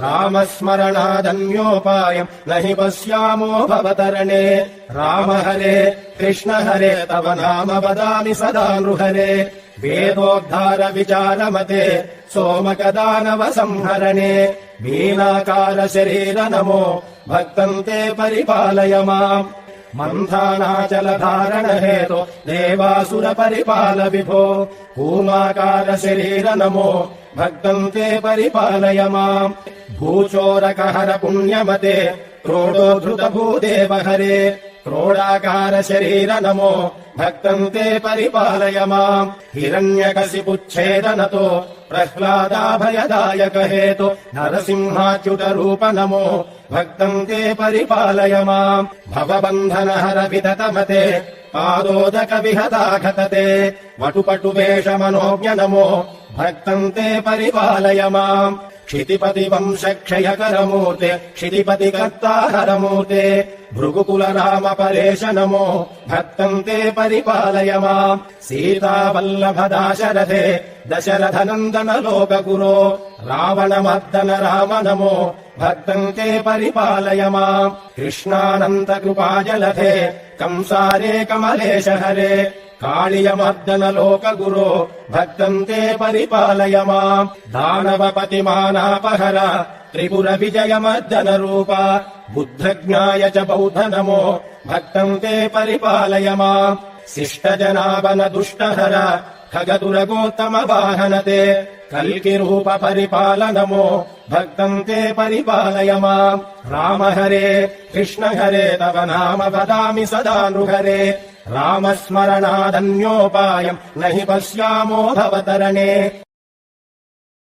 रामस्मरणादन्योपायम् न हि पश्यामो भवतरणे राम हरे कृष्ण हरे तव नाम वदामि सदा नृहरे वेदोद्धार विचारमते सोमकदानव संहरणे मीनाकार शरीर नमो भक्तम् ते परिपालय माम् मन्थानाचलधारण हेतो देवासुर परिपाल विभो कूमाकार शरीर नमो भक्तम् ते परिपालय माम् भूचोरकहर पुण्यमते क्रोडोद्धृत भूदेव हरे क्रोडाकार शरीर नमो भक्तम् ते परिपालय माम् हिरण्यकशिपुच्छेदनतो प्रह्लादाभयदायक हेतु नरसिंहाच्युत रूप नमो भक्तम् ते परिपालय माम् भवबन्धनहर विदतमते पादोदक विहता घतते वटुपटु वेषमनोज्ञ नमो भक्तम् ते परिपालय माम् क्षितिपति वंश क्षयकरमूर्ते क्षितिपति कर्ताहरमूर्ते भृगुकुल राम परेश नमो भक्तम् ते परिपालय माम् सीतावल्लभ दाशरथे दशरथ नन्दन लोकगुरो रावणमर्दन राम नमो भक्तम् ते परिपालय माम् कृष्णानन्द कृपाजलधे कंसारे कमलेश हरे काळियमर्दन लोकगुरो भक्तम् ते परिपालय माम् दानवपतिमानापहर त्रिपुर विजयमर्दन रूप बुद्धज्ञाय च बौद्ध नमो भक्तम् ते परिपालय माम् शिष्टजनावन दुष्टहर खगदुरगोत्तम वाहन ते कल्किरूप परिपाल नमो भक्तम् ते परिपालय माम् राम हरे कृष्ण हरे तव नाम वदामि सदा नृहरे रामस्मरणादन्योपायम् न हि पश्यामो भवतरणे